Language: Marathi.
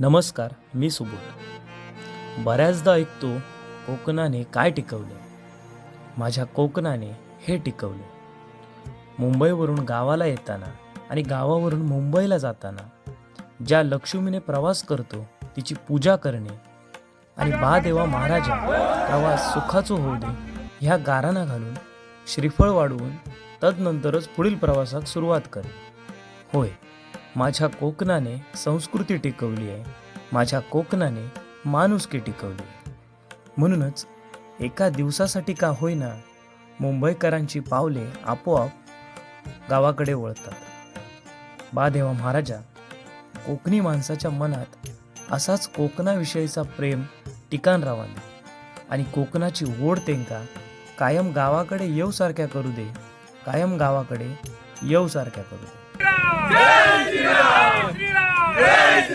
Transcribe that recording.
नमस्कार मी सुबोध. बऱ्याचदा ऐकतो कोकणाने काय टिकवलं? माझ्या कोकणाने हे टिकवलं. मुंबईवरून गावाला येताना आणि गावावरून मुंबईला जाताना ज्या लक्ष्मीने प्रवास करतो तिची पूजा करणे आणि बा देवा महाराजा प्रवास सुखाचो होऊ दे ह्या गाराणा घालून श्रीफळ वाढवून तदनंतरच पुढील प्रवासात सुरुवात करे होय माझ्या कोकणाने संस्कृती टिकवली आहे. माझ्या कोकणाने माणुसकी टिकवली म्हणूनच एका दिवसासाठी का होईना मुंबईकरांची पावले आपोआप गावाकडे वळतात. बादेवा महाराजा कोकणी माणसाच्या मनात असाच कोकणाविषयीचा प्रेम टिकाण रावाने. आणि कोकणाची ओढ तेंका कायम गावाकडे येऊसारख्या करू दे कायम गावाकडे येऊसारख्या करू दे. Yeah.